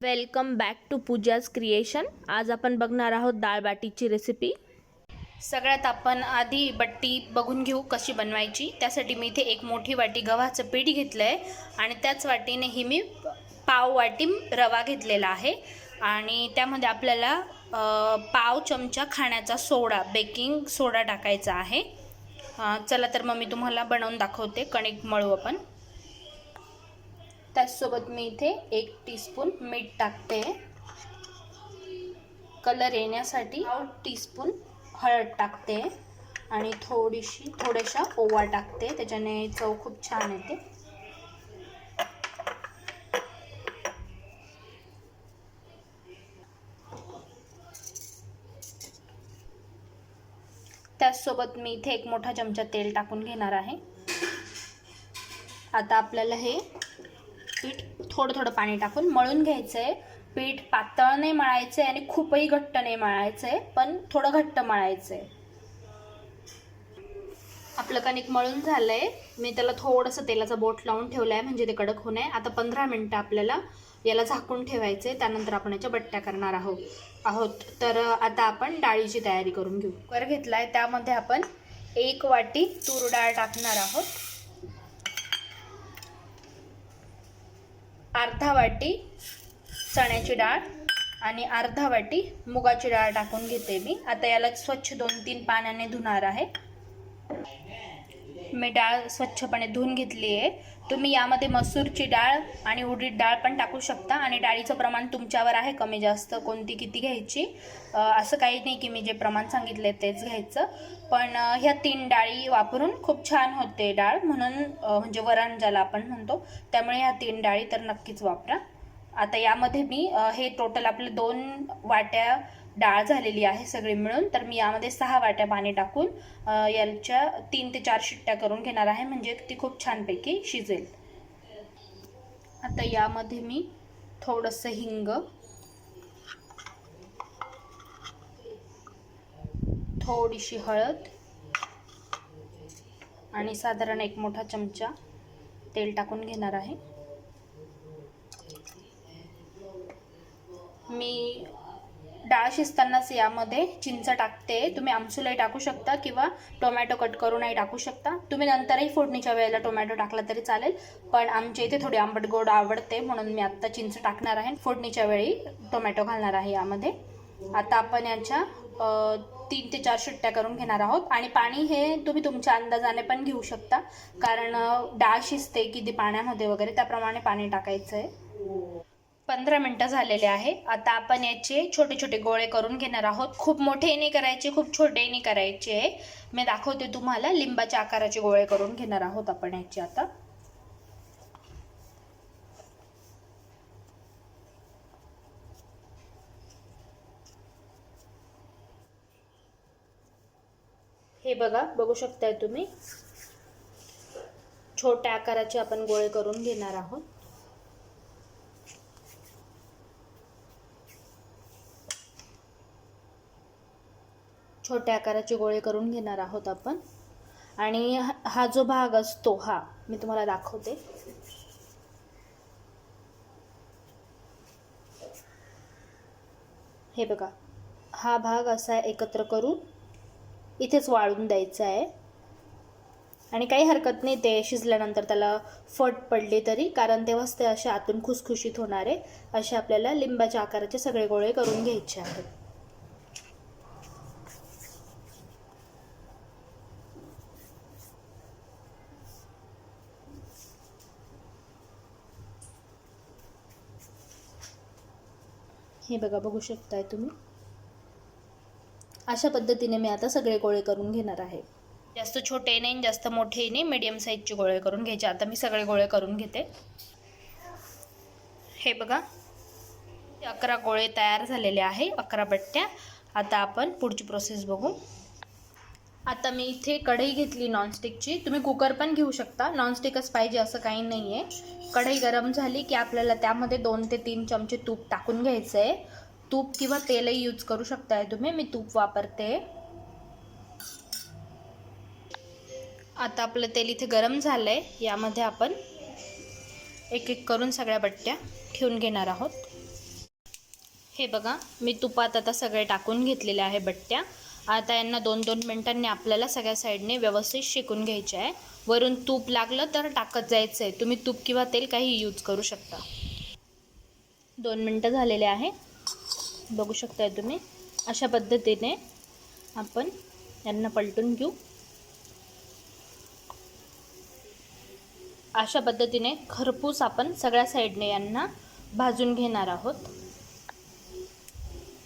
Welcome back to Pooja's creation. आज आपण बघणार आहोत डाळ बाटीची रेसिपी सगळ्यात आपण आधी बट्टी बघून घेऊ कशी बनवायची. त्यासाठी मी इथे एक मोठी वाटी गव्हाचं पीठ घेतलं आहे आणि त्याच वाटीने ही मी पाव वाटी रवा घेतलेला आहे. आणि त्यामध्ये आपल्याला पाव चमचा खाण्याचा सोडा बेकिंग सोडा टाकायचा आहे. चला तर मग मी तुम्हाला बनवून दाखवते कणिक मळू आपण. त्याचसोबत मी इथे एक टीस्पून मीठ टाकते. कलर येण्यासाठी टीस्पून हळद टाकते. आणि थोडीशी थोड्याशा ओवा टाकते. त्याच्याने चव खूप छान येते. त्याचसोबत मी इथे एक मोठा चमचा तेल टाकून घेणार आहे. आता आपल्याला हे पीठ थोडं थोडं पाणी टाकून मळून घ्यायचं आहे पीठ पातळ नाही मळायचं आहे आणि खूपही घट्ट नाही मळायचं आहे पण थोडं घट्ट मळायचं आहे आपलं कणिक मळून झालं आहे मी त्याला थोडंसं तेलाचा बोट लावून ठेवलं आहे म्हणजे ते कडक होऊ नये. आता पंधरा मिनटं आपल्याला याला झाकून ठेवायचं आहे त्यानंतर आपण याच्या बट्ट्या करणार आहोत. आहोत. तर आता आपण डाळीची तयारी करून घेऊ. कुकर घेतला आहे त्यामध्ये आपण एक वाटी तूर डाळ टाकणार आहोत. अर्धा वाटी चण्याची डाळ आणि अर्धा वाटी मुगाची डाळ टाकून घेते मी. आता याला स्वच्छ दोन तीन पाण्याने धुणार आहे. मी डाळ स्वच्छपणे धुवून घेतली आहे. तुम्ही यामध्ये मसूरची डाळ आणि उडीद डाळ पण टाकू शकता आणि डाळीचं प्रमाण तुमच्यावर आहे कमी जास्त कोणती किती घ्यायची? असं काही नाही की मी जे प्रमाण सांगितले तेच घ्यायचं. पण ह्या तीन डाळी वापरून खूप छान होते डाळ. म्हणून म्हणजे वरण ज्याला आपण म्हणतो त्यामुळे ह्या तीन डाळी तर नक्कीच वापरा. आता यामध्ये मी हे टोटल आपले दोन वाट्या डाळ झालेली आहे सगळी मिळून तर मी यामध्ये सहा वाट्या पाणी टाकून याच्या तीन ते चार शिट्ट्या करून घेणार आहे. म्हणजे ती खूप छानपैकी शिजेल. आता यामध्ये मी थोडंसं हिंग थोडीशी हळद आणि साधारण एक मोठा चमचा तेल टाकून घेणार आहे. मी डाळ शिजतानाच यामध्ये चिंच टाकते. तुम्ही आमसुलही टाकू शकता किंवा टोमॅटो कट करूनही टाकू शकता. तुम्ही नंतरही फोडणीच्या वेळेला टोमॅटो टाकला तरी चालेल. पण आमच्या इथे थोडी आंबट गोड आवडते म्हणून मी आत्ता चिंच टाकणार आहे. फोडणीच्या वेळी टोमॅटो घालणार आहे यामध्ये. आता आपण याच्या तीन ते चार शिट्ट्या करून घेणार आहोत. आणि पाणी हे तुम्ही तुमच्या अंदाजाने पण घेऊ शकता. कारण डाळ शिजते किती पाण्यामध्ये वगैरे त्याप्रमाणे पाणी टाकायचं आहे पंधरा मिनटं झालेले आहे. आता आपण याचे छोटे छोटे गोळे करून घेणार आहोत. खूप मोठे नाही करायचे खूप छोटे नाही करायचे. मी दाखवते तुम्हाला लिंबाच्या आकाराचे गोळे करून घेणार आहोत आपण याचे आता. हे बघा बघू शकताय तुम्ही? छोट्या आकाराचे आपण गोळे करून घेणार आहोत. छोट्या आकाराचे गोळे करून घेणार आहोत आपण. आणि हा- हा जो भाग असतो हा मी तुम्हाला दाखवते. हे बघा हा भाग असा एकत्र करून इथेच वाळून द्यायचा आहे. आणि काही हरकत नाही ते शिजल्यानंतर त्याला फट पडली तरी कारण तेव्हाच ते असे आतून खुसखुशीत होणार आहे. असे आपल्याला लिंबाच्या आकाराचे सगळे गोळे करून घ्यायचे आहेत. बघा बघू शकताय तुम्ही. अशा पद्धतीने मी आता सगळे गोळे करून घेणार आहे. जास्त छोटे नाही जास्त मोठे नाही मीडियम साईजचे गोळे करून घ्यायचे. आता मी सगळे गोळे करून घेते. हे बघा अकरा गोळे तयार झालेले आहे अकरा बट्ट्या. आता आपण पुढची प्रोसेस बघू. आता मी इथे कढई घेतली नॉनस्टिकची तुम्ही कुकर पण घेऊ शकता. नॉनस्टिकच पाहिजे असं काही नाही आहे कढई गरम झाली की आपल्याला त्यामध्ये दोन ते तीन चमचे तूप टाकून घ्यायचं आहे तूप किंवा तेलही यूज करू शकताय तुम्ही. मी तूप वापरते. आता आपलं तेल इथे गरम झालं आहे यामध्ये आपण एक एक करून सगळ्या बट्ट्या ठेवून घेणार आहोत. हे बघा मी तुपात आता सगळे टाकून घेतलेले आहे बट्ट्या. आता यांना दोन दोन मिनटांनी आपल्याला सगळ्या साईडने व्यवस्थित शेकून घ्यायचे आहे. वरून तूप लागलं तर टाकत जायचं आहे. तुम्ही तूप किंवा तेल काही यूज करू शकता. दोन मिनटं झालेले आहे. बघू शकताय तुम्ही. अशा पद्धतीने आपण यांना पलटून घेऊ. अशा पद्धतीने खरपूस आपण सगळ्या साईडने यांना भाजून घेणार आहोत.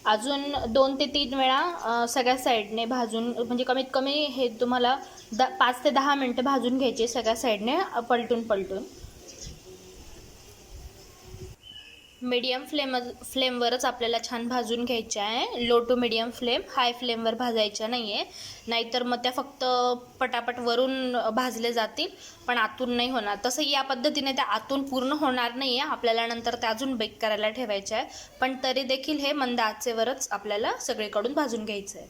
अजून दोन ते तीन वेळा सगळ्या साईडने भाजून म्हणजे कमीत कमी हे तुम्हाला द पाच ते दहा मिनटं भाजून घ्यायचे सगळ्या साईडने पलटून पलटून. मीडियम फ्लेम फ्लेमवरच आपल्याला छान भाजून घ्यायचे आहे. Low to medium flame high फ्लेमवर भाजायच्या नाही आहे नाहीतर मग त्या फक्त पटापट वरून भाजले जातील पण आतून नाही होणार. तसं या पद्धतीने त्या आतून पूर्ण होणार नाही आहे आपल्याला नंतर त्या अजून बेक करायला ठेवायच्या आहे. पण तरी देखील हे मंद आचेवरच आपल्याला सगळीकडून भाजून घ्यायचं आहे.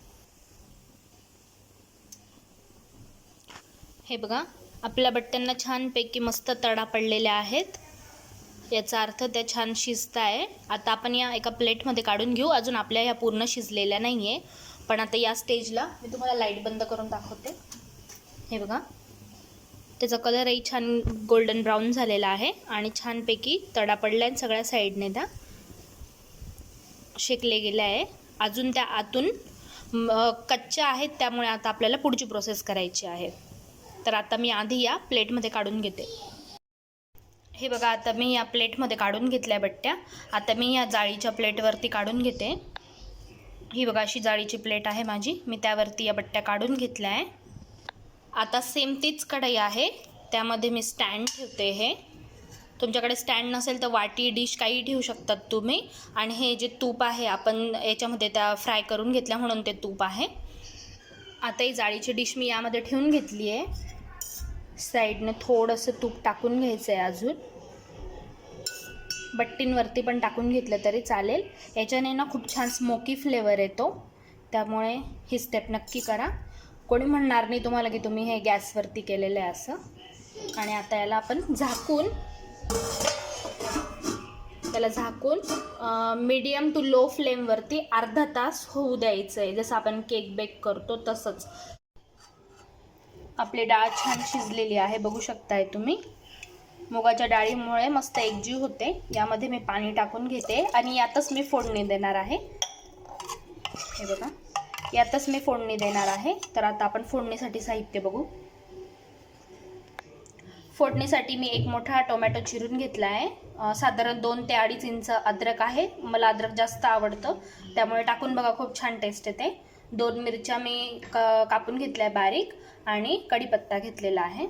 हे बघा आपल्या बट्ट्यांना छानपैकी मस्त तडा पडलेल्या आहेत. याचा अर्थ त्या छान शिजत आहे आता आपण या एका प्लेटमध्ये काढून घेऊ. अजून आपल्या ह्या पूर्ण शिजलेल्या नाही आहे पण आता या स्टेजला मी तुम्हाला लाइट बंद करून दाखवते. हे बघा. त्याचा कलरही छान गोल्डन ब्राऊन झालेला आहे. आणि छानपैकी तडा पडला आहे सगळ्या साईडने त्या शेकले गेले आहे. अजून त्या आतून कच्च्या आहेत त्यामुळे आता आपल्याला पुढची प्रोसेस करायची आहे. तर आता मी आधी या प्लेटमध्ये काढून घेते. हे बघा आता मी या प्लेटमध्ये काढून घेतल्या बट्ट्या. आता मी या जाळीच्या प्लेटवरती काढून घेते. ही बघा अशी जाळीची प्लेट आहे माझी. मी त्यावरती या बट्ट्या काढून घेतल्या आहे. आता सेम तीच कढई आहे. त्यामध्ये मी स्टँड ठेवते हे. तुमच्याकडे स्टँड नसेल तर वाटी डिश काही ठेवू शकतात तुम्ही. आणि हे जे तूप आहे आपण याच्यामध्ये त्या फ्राय करून घेतल्या म्हणून ते तूप आहे. आता ही जाळीची डिश मी यामध्ये ठेवून घेतली आहे. साईडनं थोडंसं तूप टाकून घ्यायचं आहे अजून. बट्टींवरती पण टाकून घेतलं तरी चालेल. याच्याने ना खूप छान स्मोकी फ्लेवर येतो. त्यामुळे ही स्टेप नक्की करा. कोणी म्हणणार नाही तुम्हाला की तुम्ही हे गॅसवरती केलेलं आहे असं. आणि आता याला आपण झाकून त्याला झाकून मीडियम टू लो फ्लेमवरती अर्धा तास होऊ द्यायचं आहे जसं आपण केक बेक करतो तसंच. आपली डाळ छान शिजलेली आहे बघू शकताय तुम्ही. मुगाच्या डाळीमुळे मस्त एकजीव होते. यामध्ये मी पाणी टाकून घेते आणि यातच मी फोडणी देणार आहे. हे बघा. यातच मी फोडणी देणार आहे. तर आता आपण फोडणीसाठी साहित्य बघू. फोडणीसाठी मी एक मोठा टोमॅटो चिरून घेतला आहे. साधारण दोन ते अडीच इंच अद्रक आहे. मला अद्रक जास्त आवडतं. त्यामुळे टाकून बघा खूप छान टेस्ट येते. दोन मिरच्या मी क कापून घेतल्या बारीक आणि कढीपत्ता घेतलेला आहे.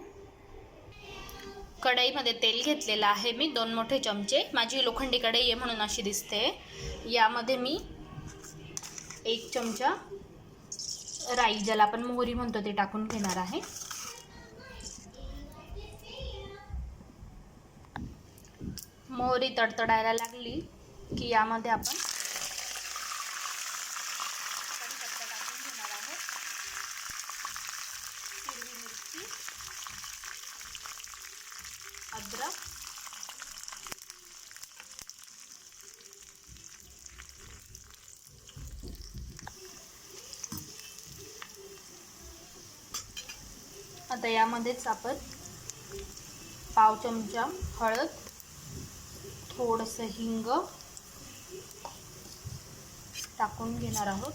कढईमध्ये तेल घेतलेलं आहे मी दोन मोठे चमचे. माझी लोखंडी कढई आहे म्हणून अशी दिसते. यामध्ये मी एक चमचा राई ज्याला आपण मोहरी म्हणतो ते टाकून घेणार आहे. मोहरी तडतडायला लागली की यामध्ये आपण कढीपत्ता टाकून घेणार आहोत हिरवी मिरची अद्रक आता यामध्येच आपण पाव चमचा हळद थोडंसं हिंग टाकून घेणार आहोत.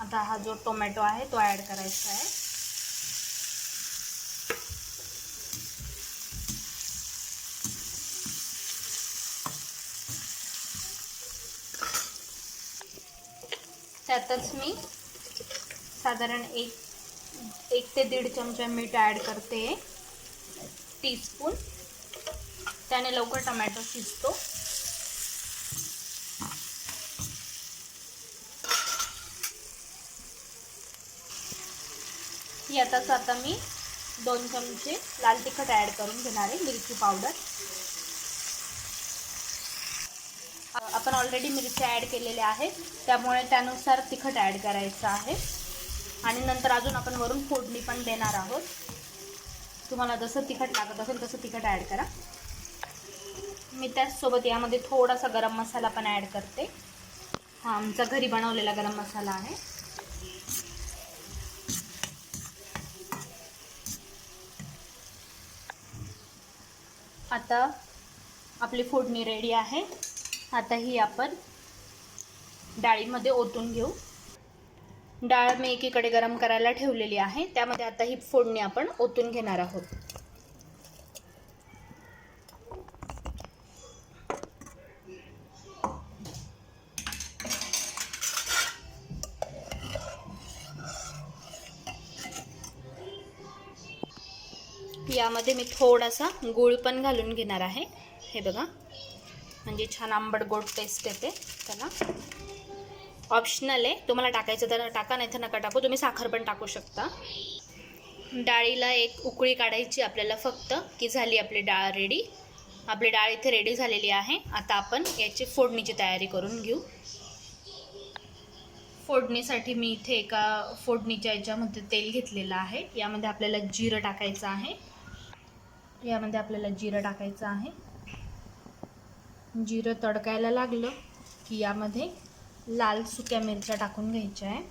आता हा जो टोमॅटो आहे तो ॲड करायचा आहे. त्यातच मी साधारण एक एक ते दीड चमचा मीठ ॲड करते. टीस्पून. त्याने लवकर टमॅटो शिजतो. यातच आता मी दोन चमचे लाल तिखट ॲड करून घेणार आहे मिरची पावडर. आपण ऑलरेडी मिरची ॲड केलेल्या आहेत त्यामुळे त्यानुसार तिखट ॲड करायचं आहे. आणि नंतर अजून आपण वरून फोडणी पण देणार आहोत. तुम्हाला जसं तिखट लागत असेल तसं तिखट ॲड करा. मी त्याचसोबत यामध्ये थोडासा गरम मसाला पण ॲड करते. हा आमचा घरी बनवलेला गरम मसाला आहे. आता आपली फोडणी रेडी आहे. आता ही आपण डाळीमध्ये ओतून घेऊ. डाळ मी एकीकडे गरम करायला ठेवलेली आहे. त्यामध्ये आता ही फोडणी आपण ओतून घेणार आहोत. यामध्ये मी थोडासा गूळ पण घालून घेणार आहे. हे बघा. म्हणजे छान आंबट गोड टेस्ट येते. त्याला ऑप्शनल आहे. तुम्हाला टाकायचं तर टाका नाही तर नका टाकू. तुम्ही साखर पण टाकू शकता. डाळीला एक उकळी काढायची आपल्याला फक्त की झाली आपली डाळ रेडी आपली डाळ इथे रेडी झालेली आहे. आता आपण याची फोडणीची तयारी करून घेऊ. फोडणीसाठी मी इथे एका फोडणीच्या याच्यामध्ये तेल घेतलेलं आहे. यामध्ये आपल्याला जिरं टाकायचं आहे. यामध्ये आपल्याला जिरं टाकायचं आहे. जिरं तडकायला लागलं की यामध्ये लाल सुक्या मिरच्या टाकून घ्यायच्या आहे.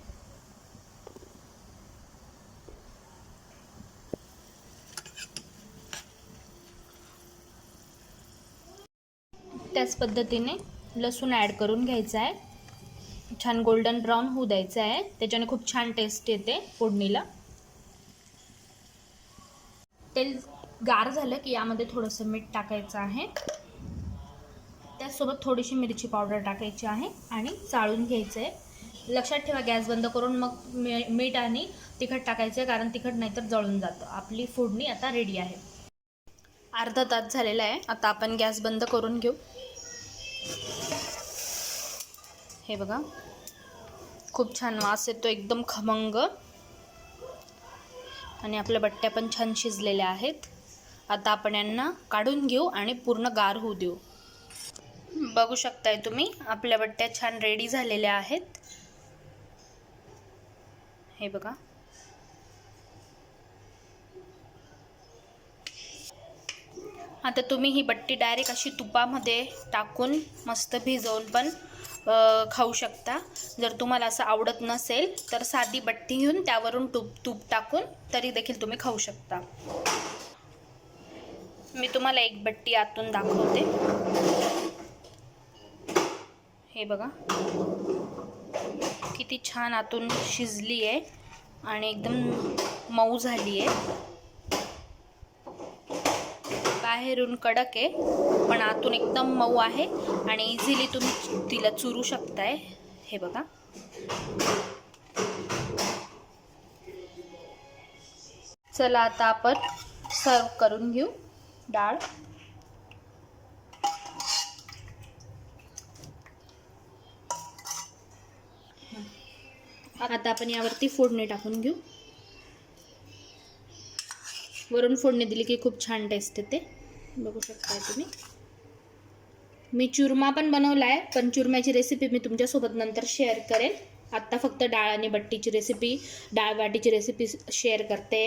त्याच पद्धतीने लसूण ॲड करून घ्यायचं आहे. छान गोल्डन ब्राऊन होऊ द्यायचं आहे. त्याच्याने खूप छान टेस्ट येते फोडणीला. तेल गार झालं की यामध्ये थोडंसं मीठ टाकायचं आहे. त्याचसोबत थोडीशी मिरची पावडर टाकायची आहे आणि चाळून घ्यायचं आहे लक्षात ठेवा गॅस बंद करून मग मी मीठ आणि तिखट टाकायचं आहे कारण तिखट नाहीतर जळून जातं. आपली फोडणी आता रेडी आहे. अर्धा तास झालेला आहे. आता आपण गॅस बंद करून घेऊ. हे बघा. खूप छान वास येतो एकदम खमंग. आणि आपल्या बट्ट्या पण छान शिजलेल्या आहेत. आता आपण यांना काढून घेऊ आणि पूर्ण गार होऊ देऊ. बघू शकताय तुम्ही. आपल्या बट्ट्या छान रेडी झालेल्या आहेत. हे बघा. आता तुम्ही ही बट्टी डायरेक्ट अशी तुपामध्ये टाकून मस्त भिजवून पण खाऊ शकता. जर तुम्हाला असं आवडत नसेल तर साधी बट्टी घेऊन त्यावरून तूप तूप टाकून तरी देखील तुम्ही खाऊ शकता. मी तुम्हाला एक बट्टी आतून दाखवते. हे बघा. किती छान आतून शिजली आहे आणि एकदम मऊ झाली आहे बाहेरून कडक आहे पण आतून एकदम मऊ आहे आणि इझिली तुम्ही तिला चुरू शकताय. हे बघा. चला आता आपण सर्व करून घेऊ. डाळ. आता आपण यावरती फोडणी टाकून घेऊ. वरून फोडणी दिली की खूप छान टेस्ट येते. बघू शकताय तुम्ही. मी चुरमा पण बनवला आहे पण चुरम्याची रेसिपी मी तुमच्यासोबत नंतर शेअर करेन. आत्ता फक्त डाळ आणि बट्टीची रेसिपी डाळ वाटीची रेसिपी शेअर करते.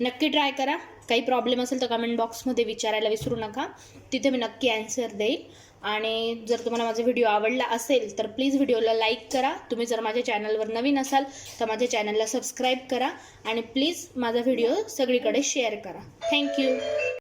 नक्की ट्राय करा. काही प्रॉब्लेम असेल तर कमेंट बॉक्समध्ये विचारायला विसरू नका. तिथे मी नक्की ॲन्सर देईल आणि जर तुम्हाला माझा व्हिडिओ आवडला असेल तर प्लीज व्हिडिओला लाईक करा. तुम्ही जर माझ्या चॅनलवर नवीन असाल तर माझ्या चॅनलला सबस्क्राईब करा. आणि प्लीज माझा व्हिडिओ सगळीकडे शेअर करा. थँक्यू